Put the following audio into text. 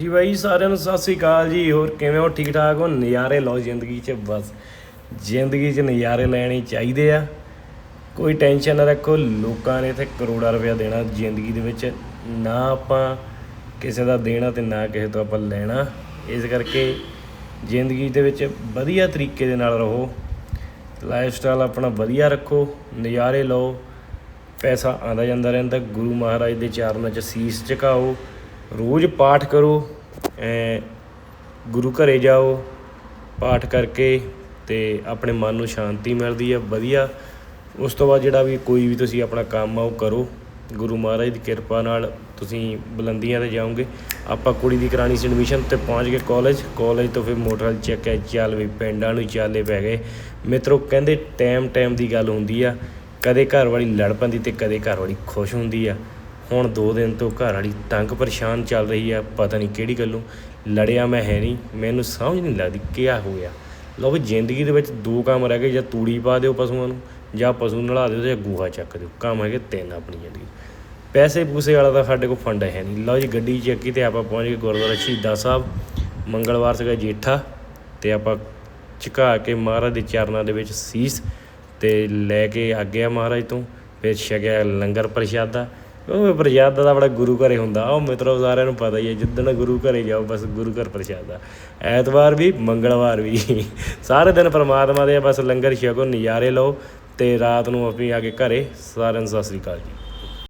ਜੀ ਬਾਈ ਸਾਰਿਆਂ ਨੂੰ ਸਤਿ ਸ੍ਰੀ ਅਕਾਲ ਜੀ, ਹੋਰ ਕਿਵੇਂ ਹੋ? ਠੀਕ ਠਾਕ ਹੋ? ਨਜ਼ਾਰੇ ਲਓ ਜ਼ਿੰਦਗੀ 'ਚ, ਬਸ। ਜ਼ਿੰਦਗੀ 'ਚ ਨਜ਼ਾਰੇ ਲੈਣੇ ਚਾਹੀਦੇ ਆ। ਕੋਈ ਟੈਨਸ਼ਨ ਨਾ ਰੱਖੋ, ਲੋਕਾਂ ਨੇ ਇੱਥੇ ਕਰੋੜਾਂ ਰੁਪਇਆ ਦੇਣਾ ਜ਼ਿੰਦਗੀ ਦੇ ਵਿੱਚ। ਨਾ ਆਪਾਂ ਕਿਸੇ ਦਾ ਦੇਣਾ ਤੇ ਨਾ ਕਿਸੇ ਤੋਂ ਆਪਾਂ ਲੈਣਾ। ਇਸ ਕਰਕੇ ਜ਼ਿੰਦਗੀ ਦੇ ਵਿੱਚ ਵਧੀਆ ਤਰੀਕੇ ਦੇ ਨਾਲ ਰਹੋ। ਲਾਈਫ ਸਟਾਈਲ ਆਪਣਾ ਵਧੀਆ ਰੱਖੋ। ਨਜ਼ਾਰੇ ਲਓ। ਪੈਸਾ ਆਉਂਦਾ ਜਾਂਦਾ ਰਹਿੰਦਾ। ਗੁਰੂ ਮਹਾਰਾਜ ਦੇ ਚਰਨਾਂ 'ਚ ਸੀਸ ਝੁਕਾਓ। ਰੋਜ਼ ਪਾਠ ਕਰੋ, ਐ ਗੁਰੂ ਘਰੇ ਜਾਓ, ਪਾਠ ਕਰਕੇ ਤੇ ਆਪਣੇ ਮਨ ਨੂੰ ਸ਼ਾਂਤੀ ਮਿਲਦੀ ਹੈ ਵਧੀਆ। ਉਸ ਤੋਂ ਬਾਅਦ ਜਿਹੜਾ ਵੀ ਕੋਈ ਵੀ ਤੁਸੀਂ ਆਪਣਾ ਕੰਮ ਆ, ਉਹ ਕਰੋ। ਗੁਰੂ ਮਹਾਰਾਜ ਦੀ ਕਿਰਪਾ ਨਾਲ ਤੁਸੀਂ ਬੁਲੰਦੀਆਂ ਤੇ ਜਾਓਗੇ। ਆਪਾਂ ਕੁੜੀ ਦੀ ਕਰਾਣੀ ਸੀ ਐਡਮਿਸ਼ਨ ਤੇ ਪਹੁੰਚ ਗਏ ਕਾਲਜ ਕਾਲਜ ਤੋਂ ਫਿਰ ਮੋਟਰਸਾਈਕਲ ਚੱਕਿਆ ਚੱਲ ਵੀ ਪਿੰਡਾਂ ਨੂੰ ਹੀ ਚਾਲੇ ਪੈ ਗਏ। ਮਿੱਤਰੋ, ਕਹਿੰਦੇ ਟਾਈਮ ਟਾਈਮ ਦੀ ਗੱਲ ਹੁੰਦੀ ਆ। ਕਦੇ ਘਰ ਵਾਲੀ ਲੜ ਪੈਂਦੀ ਤੇ ਕਦੇ ਘਰ ਵਾਲੀ ਖੁਸ਼ ਹੁੰਦੀ ਆ। ਹੁਣ 2 ਦਿਨ ਤੋਂ ਘਰ ਵਾਲੀ ਤੰਗ ਪਰੇਸ਼ਾਨ ਚੱਲ ਰਹੀ ਆ, ਪਤਾ ਨਹੀਂ ਕਿਹੜੀ ਗੱਲੋਂ। ਲੜਿਆ ਮੈਂ ਹੈ ਨਹੀਂ, ਮੈਨੂੰ ਸਮਝ ਨਹੀਂ ਲੱਗਦੀ ਕਿਆ ਹੋ ਗਿਆ। ਲਓ ਵੀ ਜ਼ਿੰਦਗੀ ਦੇ ਵਿੱਚ ਦੋ ਕੰਮ ਰਹਿ ਗਏ, ਜਾਂ ਤੂੜੀ ਪਾ ਦਿਓ ਪਸ਼ੂਆਂ ਨੂੰ, ਜਾਂ ਪਸ਼ੂ ਨਲਾ ਦਿਓ ਜਾਂ ਗੂਹਾ ਚੱਕ ਦਿਓ। ਕੰਮ ਹੈਗੇ ਤਿੰਨ ਆਪਣੀ ਜ਼ਿੰਦਗੀ। ਪੈਸੇ ਪੂਸੇ ਵਾਲਾ ਤਾਂ ਸਾਡੇ ਕੋਲ ਫੰਡ ਹੈ ਨਹੀਂ। ਲਓ ਜੀ ਗੱਡੀ ਚੱਕੀ ਤੇ ਆਪਾਂ ਪਹੁੰਚ ਗਏ ਗੁਰਦੁਆਰਾ ਸ਼ਹੀਦਾਂ ਸਾਹਿਬ। ਮੰਗਲਵਾਰ ਸੀਗਾ ਜੇਠਾ ਤੇ ਆਪਾਂ ਝੁਕਾ ਕੇ ਮਹਾਰਾਜ ਦੇ ਚਰਨਾਂ ਦੇ ਵਿੱਚ ਸੀਸ ਤੇ ਲੈ ਕੇ ਆ ਮਹਾਰਾਜ ਤੋਂ। ਫਿਰ ਛਕਿਆ ਲੰਗਰ ਪ੍ਰਸ਼ਾਦਾ। ਉਹ ਪ੍ਰਸ਼ਾਦਾ ਦਾ ਬੜਾ ਗੁਰੂ ਘਰੇ ਹੁੰਦਾ ਉਹ ਮਿੱਤਰੋ ਸਾਰਿਆਂ ਨੂੰ ਪਤਾ ਹੀ ਹੈ ਜਿੱਦਣ ਗੁਰੂ ਘਰੇ ਜਾਓ ਬਸ ਗੁਰੂ ਘਰ ਪ੍ਰਸ਼ਾਦਾ। ਐਤਵਾਰ ਵੀ ਮੰਗਲਵਾਰ ਵੀ। ਸਾਰੇ ਦਿਨ ਪਰਮਾਤਮਾ ਦੇ ਆ, ਬਸ ਲੰਗਰ ਛਕੋ ਨਜ਼ਾਰੇ ਲਓ ਤੇ ਰਾਤ ਨੂੰ ਆਪਣੀ ਆ ਕੇ ਘਰੇ ਸਾਰਿਆਂ ਨੂੰ ਸਤਿ ਸ੍ਰੀ ਅਕਾਲ ਜੀ।